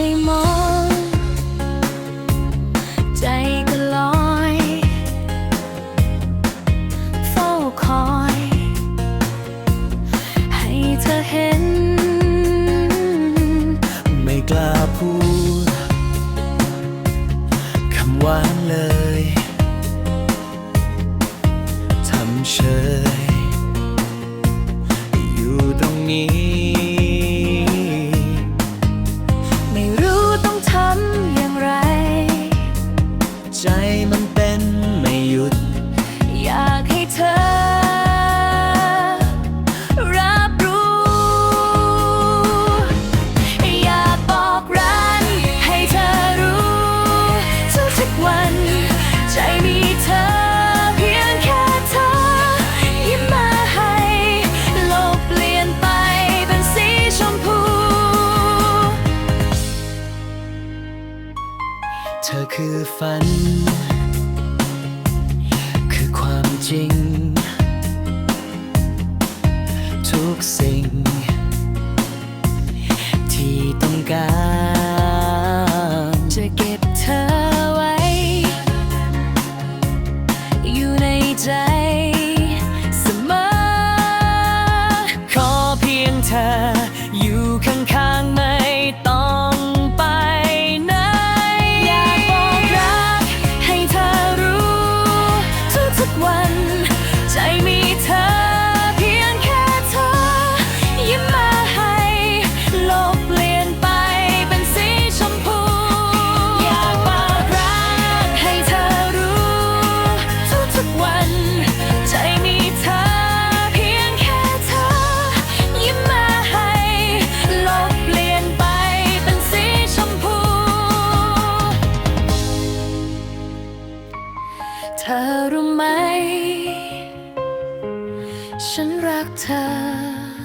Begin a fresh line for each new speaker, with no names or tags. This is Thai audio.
ได้มอง ใจก็ลอย เฝ้าคอย ให้เธอเห็น
ไม่กล้าพูด คำหวานเลย ทำเชย ใจมันเป็นไม่หยุด ธอคือฝัน คือความจริง ทุกสิ่ง ที่ต้องการ
จะเก็บเธอไว้ อยู่ในใจ เธอรู้ไหม ฉันรักเธอ